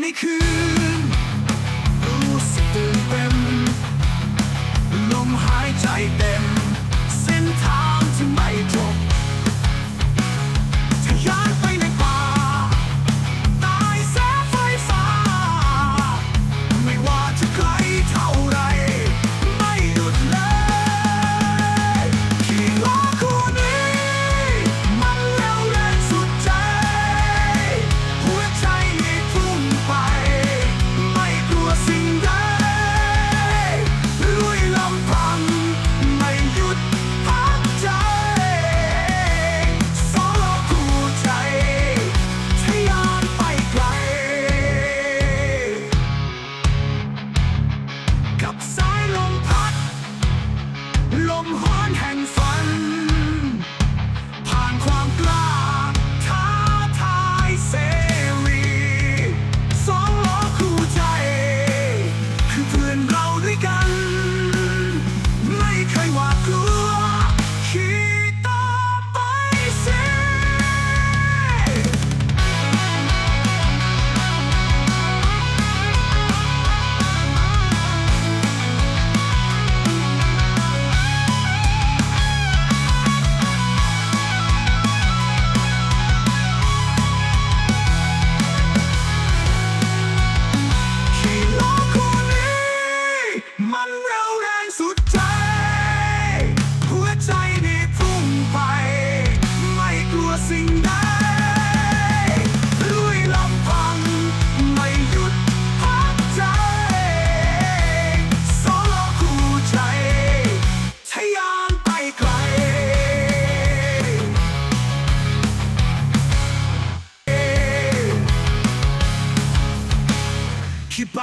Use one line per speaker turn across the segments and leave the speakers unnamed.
ในคืน รู้สึกตื่นเต้นลมหายใจเต้น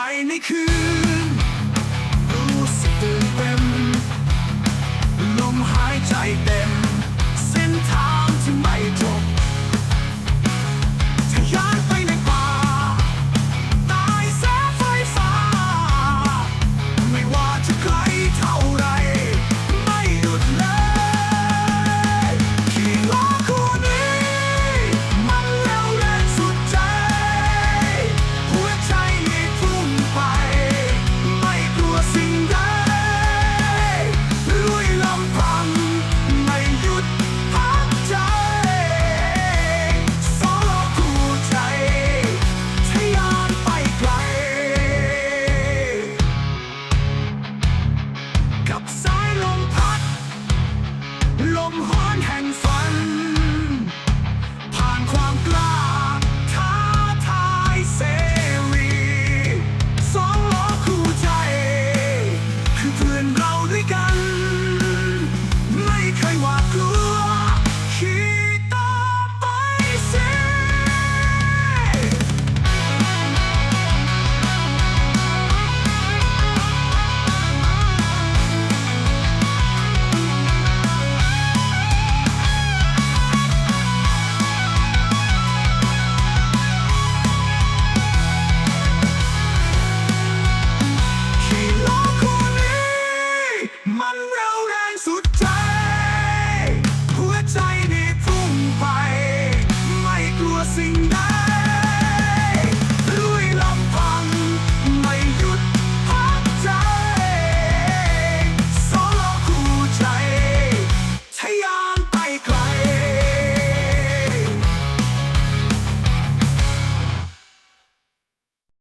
ไปในคือ assim dá.